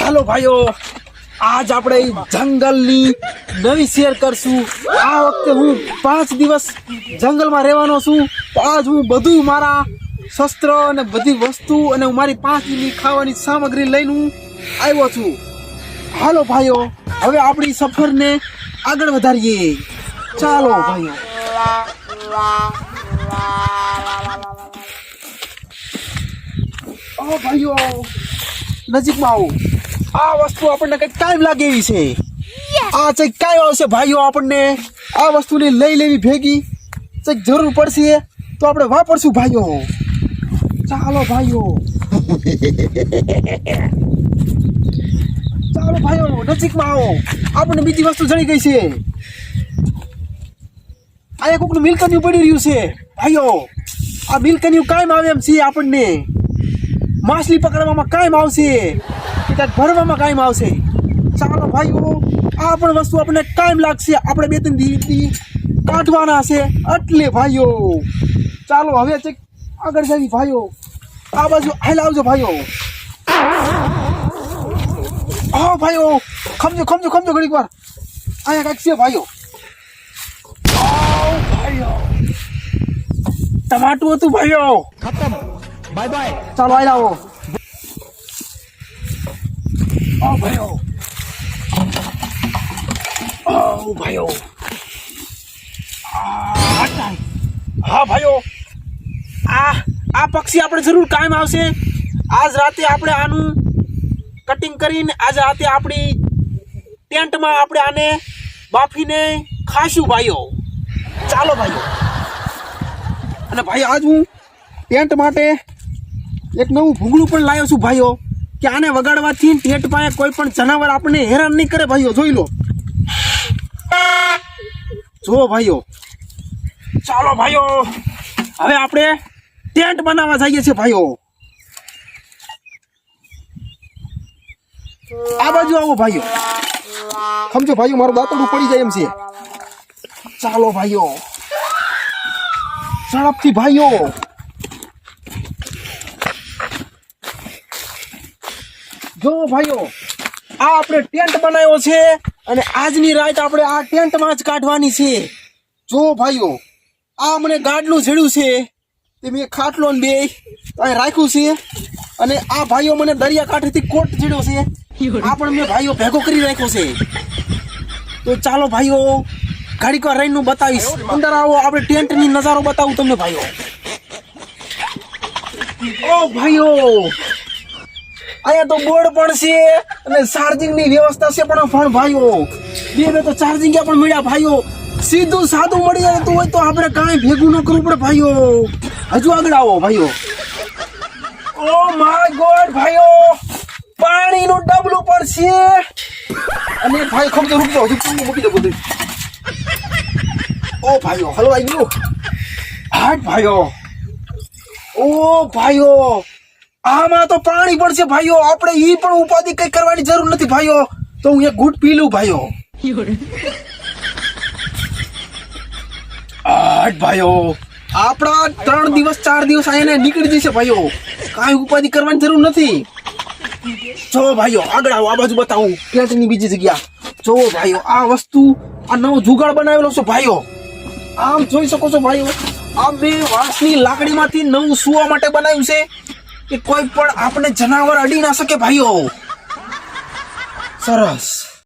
હાલો ભાઈઓ, આજ આપણે જંગલની નવી શેર કરશું. આ વખતે હું પાંચ દિવસ જંગલમાં રહેવાનો છું. આજ હું બધું મારા શસ્ત્ર અને બધી વસ્તુ અને હું મારી પાંચ દિનની ખાવાની સામગ્રી લઈને હું આવ્યો છું. હાલો ભાઈઓ, હવે આપણી સફરને આગળ વધારીએ. ચાલો ભાઈઓ. ઓ ભાઈઓ નજીકમાં આવો. આ વસ્તુ આપણને કંઈક ટાઈમ લાગે એવી છે. આ ચેક કાંઈ આવશે ભાઈઓ આપણને. આ વસ્તુને લઈ લેવી ભેગી. ચેક જરૂર પડશે તો આપણે વાપરશું ભાઈઓ. ચાલો ભાઈઓ. ચાલો ભાઈઓ નજીકમાં આવો. આપણને બીજી વસ્તુ જણી ગઈ છે. આ કોકનું મિલ્કન્યું પડી રહ્યું છે. ભાઈઓ આ મિલ્કન્યું કાયમ આવે એમ છે આપણને. માછલી પકડવામાં કાયમ આવશે. કે કાંઈક ભરવામાં કાયમ આવશે. ચાલો ભાઈઓ, આ પણ વસ્તુ આપણને કાયમ લાગશે. આપણે બે ત્રણ દિવસથી કાઢવાના છે. એટલે ભાઈઓ, ચાલો હવે ચેક આગળ જઈ ભાઈઓ. આ બાજુ હેલા આવજો ભાઈઓ. હા ભાઈઓ, ખમજો ખમજો ખમજો ઘડીક વાર. અહીંયા કાંઈક છે ભાઈઓ. ભાઈઓ. ટમાટું હતું ભાઈઓ. ખતમ. બાય બાય ચાલો આવી આવો ભાઈઓ ઓ ભાઈઓ હા ભાઈઓ. આ આ પક્ષી આપણે જરૂર કાયમ આવશે. આજ રાતે આપણે આનું કટિંગ કરીને આજ રાતે આપણી ટેન્ટમાં આપણે આને બાફીને ખાશું ભાઈઓ. ચાલો ભાઈઓ. અને ભાઈ આજ હું ટેન્ટ માટે એક નવું ભૂંગળું પણ લાવ્યો છું, ભાઈઓ. કે આને વગાડવાથી ટેન્ટ પાસે કોઈ પણ જનાવર આપણને હેરાન નહીં કરે, ભાઈઓ. જોઈ લો. જો ભાઈઓ. ચાલો, ભાઈઓ. હવે આપણે ટેન્ટ બનાવવા જઈએ છીએ, ભાઈઓ. આ બાજુ આવો, ભાઈઓ. સમજો, ભાઈઓ, મારું દાંતડું પડી જાય એમ છે. ચાલો, ભાઈઓ. ઝડપથી, ભાઈઓ. જો ભાઈઓ, આ આપણે ટેન્ટ બનાવ્યો છે અને આજની રાત આપણે આ ટેન્ટમાં જ કાઢવાની છે. જો ભાઈઓ, આ મને ગાડલું જડ્યું છે. તે મેં ખાટલો ને બે અહીં રાખ્યું છે. અને આ ભાઈઓ મને દરિયા કાંઠેથી કોટ જડ્યો છે. આ પણ મેં ભાઈઓ ભેગો કરી રાખ્યો છે. તો ચાલો ભાઈઓ, ઘડીક વાર રહીને બતાવીશ. અંદર આવો, આપણે ટેન્ટની નજારો બતાવું તમને ભાઈઓ. ઓ ભાઈઓ અહીંયા તો બોર્ડ પણ છે અને ચાર્જિંગની વ્યવસ્થા છે પણ પણ ભાઈઓ બે બે તો ચાર્જિંગ પણ મળ્યા ભાઈઓ? સીધું સાદું મળી જતું હોય તો આપણે કાંઈ ભેગું ન કરવું પડે ભાઈઓ. હજુ આગળ આવો ભાઈઓ. ઓ માય ગોડ ભાઈઓ, પાણીનું ડબલું પણ છે. અને ભાઈ ખમતો રૂકતો હજુ પાણી મૂકી દો બધું. ઓ ભાઈઓ, હલવાઈ ગયું. હાટ ભાઈઓ. ઓ ભાઈઓ આમાં તો પાણી પડશે ભાઈઓ. આપણે ઈ પણ ઉપાધિ કઈ કરવાની જરૂર નથી ભાઈઓ. તો હું એક ઘૂંટ પી લઉં ભાઈઓ. આઠ ભાઈઓ. આપણા ત્રણ દિવસ, ચાર દિવસ આને નીકળી જશે ભાઈઓ. કાંઈ ઉપાધિ કરવાની જરૂર નથી. જો ભાઈઓ, આગળ આવો, આ બાજુ બતાવું. ટેન્ટની બીજી જગ્યા. જો ભાઈઓ, આ વસ્તુ, આ નવો જુગાડ બનાવેલો છે ભાઈઓ. આમ જોઈ શકો છો ભાઈઓ, આ બે વાંસની લાકડીમાંથી નવું સુવા માટે બનાવ્યું છે. કે કોઈ પણ આપણે જનાવર અડી ના શકે ભાઈઓ. સરસ.